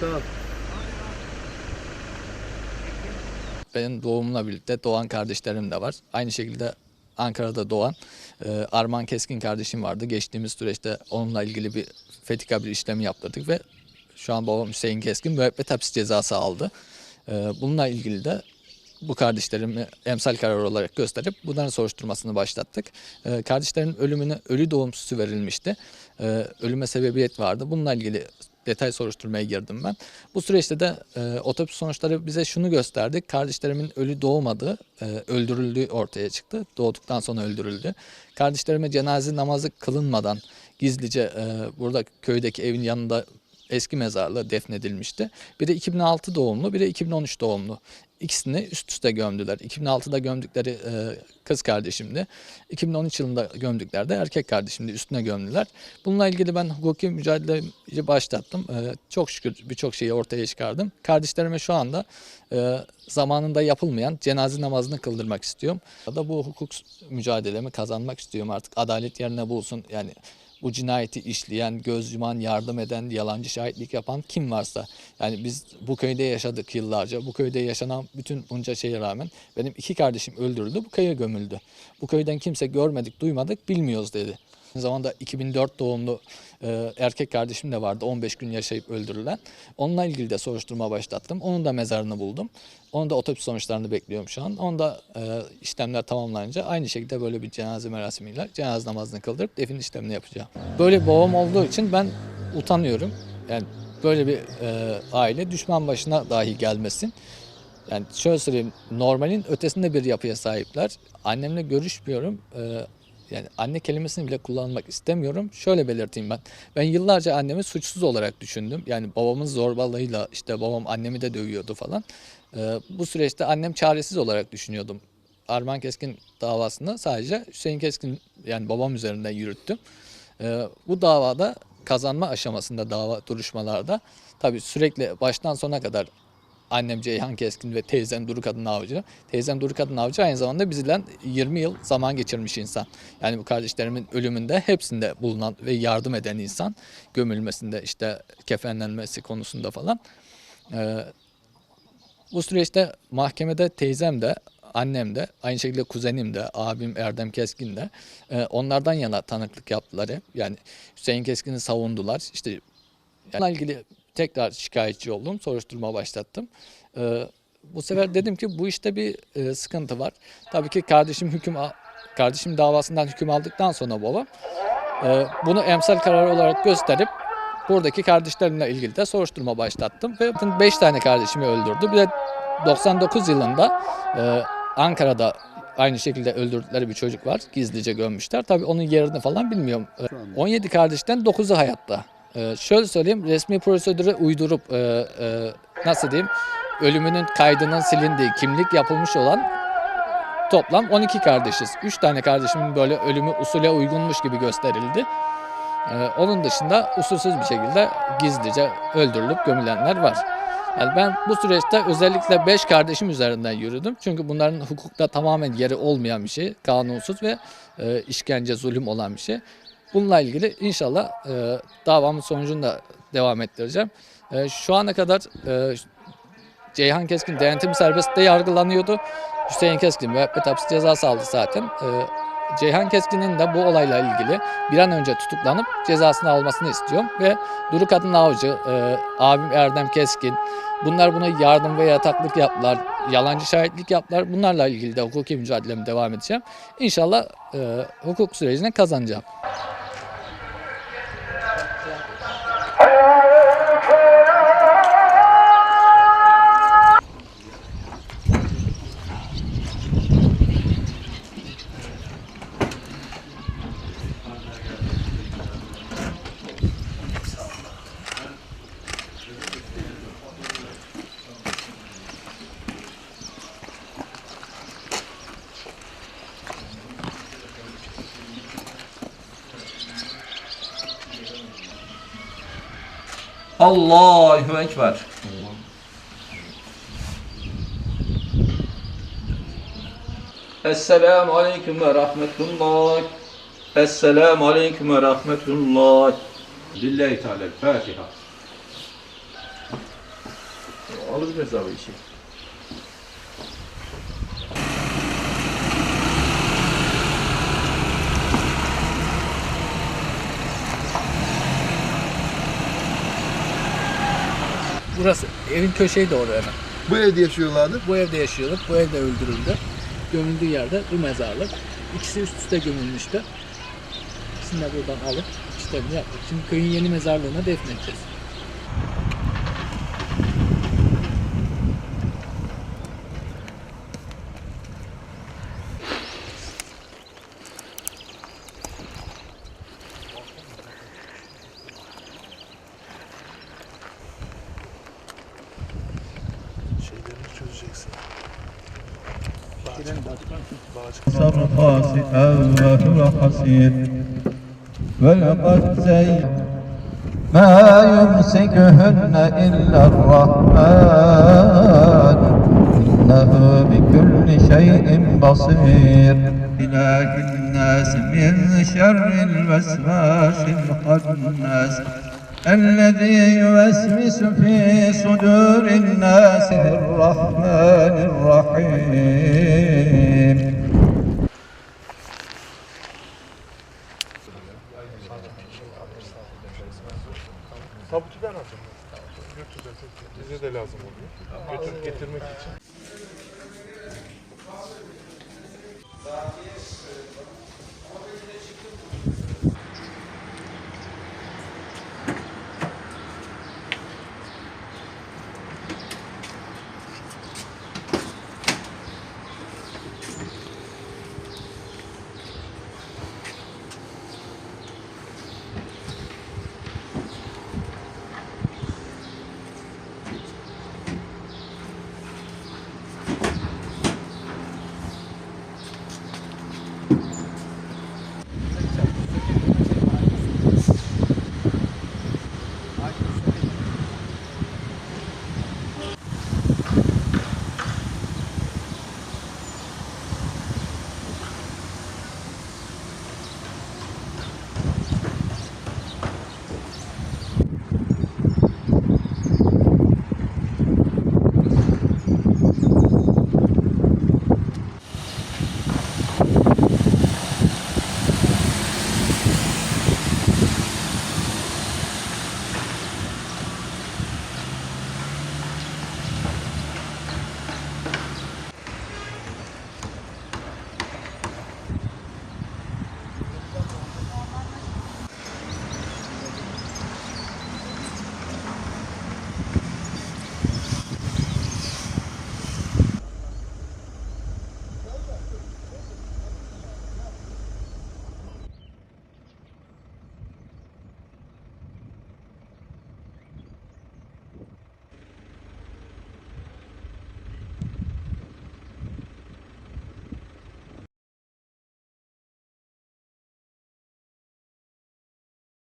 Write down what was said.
Sağ ol. Benim doğumumla birlikte doğan kardeşlerim de var. Aynı şekilde Ankara'da doğan e, Arman Keskin kardeşim vardı. Geçtiğimiz süreçte onunla ilgili bir fetika bir işlemi yaptırdık ve şu an babam Hüseyin Keskin müebbet hapis cezası aldı. E, bununla ilgili de bu kardeşlerimi emsal kararı olarak gösterip bunların soruşturmasını başlattık. E, kardeşlerin ölümüne ölü doğum süsü verilmişti. E, ölüme sebebiyet vardı. Bununla ilgili detay soruşturmaya girdim ben. Bu süreçte de e, otopsi sonuçları bize şunu gösterdi. Kardeşlerimin ölü doğmadığı, e, öldürüldüğü ortaya çıktı. Doğduktan sonra öldürüldü. Kardeşlerime cenaze namazı kılınmadan gizlice e, burada köydeki evin yanında eski mezarlığı defnedilmişti. Biri 2006 doğumlu, biri 2013 doğumlu. İkisini üst üste gömdüler. 2006'da gömdükleri e, kız kardeşimdi. 2013 yılında gömdükleri de erkek kardeşimdi. Üstüne gömdüler. Bununla ilgili ben hukuki mücadeleyi başlattım. E, çok şükür birçok şeyi ortaya çıkardım. Kardeşlerime şu anda e, zamanında yapılmayan cenaze namazını kıldırmak istiyorum. Ya da bu hukuk mücadelemi kazanmak istiyorum artık. Adalet yerine bulsun. Yani bu cinayeti işleyen, göz yuman, yardım eden, yalancı şahitlik yapan kim varsa. Yani biz bu köyde yaşadık yıllarca. Bu köyde yaşanan bütün bunca şeye rağmen benim iki kardeşim öldürüldü, bu köye gömüldü. Bu köyden kimse görmedik, duymadık, bilmiyoruz dedi. Aynı zamanda 2004 doğumlu e, erkek kardeşim de vardı 15 gün yaşayıp öldürülen. Onunla ilgili de soruşturma başlattım. Onun da mezarını buldum. Onun da otopsi sonuçlarını bekliyorum şu an. Onun da e, işlemler tamamlanınca aynı şekilde böyle bir cenaze merasimiyle cenaze namazını kıldırıp defin işlemini yapacağım. Böyle babam olduğu için ben utanıyorum. Yani böyle bir e, aile düşman başına dahi gelmesin. Yani şöyle söyleyeyim, normalin ötesinde bir yapıya sahipler. Annemle görüşmüyorum. Ee, yani anne kelimesini bile kullanmak istemiyorum. Şöyle belirteyim ben. Ben yıllarca annemi suçsuz olarak düşündüm. Yani babamın zorbalığıyla işte babam annemi de dövüyordu falan. Ee, bu süreçte annem çaresiz olarak düşünüyordum. Arman Keskin davasını sadece Hüseyin Keskin yani babam üzerinden yürüttüm. Ee, bu davada kazanma aşamasında dava duruşmalarda tabii sürekli baştan sona kadar annem Ceyhan Keskin ve teyzem Duru Kadın Avcı. Teyzem Duru Kadın Avcı aynı zamanda bizden 20 yıl zaman geçirmiş insan. Yani bu kardeşlerimin ölümünde hepsinde bulunan ve yardım eden insan. Gömülmesinde işte kefenlenmesi konusunda falan. Ee, bu süreçte mahkemede teyzem de annem de aynı şekilde kuzenim de abim Erdem Keskin de e, onlardan yana tanıklık yaptılar hep. Yani Hüseyin Keskin'i savundular. İşte Bununla ilgili tekrar şikayetçi oldum, soruşturma başlattım. Ee, bu sefer dedim ki bu işte bir e, sıkıntı var. Tabii ki kardeşim hüküm kardeşim davasından hüküm aldıktan sonra babam e, bunu emsal kararı olarak gösterip buradaki kardeşlerimle ilgili de soruşturma başlattım ve 5 tane kardeşimi öldürdü. Bir de 99 yılında e, Ankara'da aynı şekilde öldürdükleri bir çocuk var. Gizlice gömmüşler. Tabii onun yerini falan bilmiyorum. E, 17 kardeşten 9'u hayatta. Ee, şöyle söyleyeyim, resmi prosedüre uydurup e, e, nasıl diyeyim, ölümünün kaydının silindiği, kimlik yapılmış olan toplam 12 kardeşiz. 3 tane kardeşimin böyle ölümü usule uygunmuş gibi gösterildi. Ee, onun dışında usulsüz bir şekilde gizlice öldürülüp gömülenler var. Yani ben bu süreçte özellikle 5 kardeşim üzerinden yürüdüm. Çünkü bunların hukukta tamamen yeri olmayan bir şey, kanunsuz ve e, işkence, zulüm olan bir şey. Bununla ilgili inşallah e, davamın sonucunu da devam ettireceğim. E, şu ana kadar e, Ceyhan Keskin denetim serbestte yargılanıyordu. Hüseyin Keskin müebbet hapis cezası aldı zaten. E, Ceyhan Keskin'in de bu olayla ilgili bir an önce tutuklanıp cezasını almasını istiyorum. Ve Duru Kadın Avcı, e, abim Erdem Keskin, bunlar buna yardım ve yataklık yaptılar, yalancı şahitlik yaptılar. Bunlarla ilgili de hukuki mücadelemi devam edeceğim. İnşallah e, hukuk sürecini kazanacağım. Allahu Ekber. Esselamu Aleyküm ve Rahmetullah. Esselamu Aleyküm ve Rahmetullah. Lillahi Teala Fatiha. Alabiliriz abi işi. Burası evin köşeyi doğru hemen. Bu evde yaşıyorlardı. Bu evde yaşıyorduk. Bu evde öldürüldü. Gömüldüğü yerde bu mezarlık. İkisi üst üste gömülmüştü. İkisini de buradan alıp işlemini yaptık. Şimdi köyün yeni mezarlığına defnedeceğiz. Şeylerini çözeceksin. صرخاس وهو حصير ولقد زين ما يمسكهن إلا الرحمن إنه بكل شيء بصير إله الناس من شر الوسواس الخناس الذي يوسوس في صدور الناس الرحمن الرحيم Tabutu ben alacağım. Götüreceğiz. Bize de lazım oluyor. Götür, getirmek için.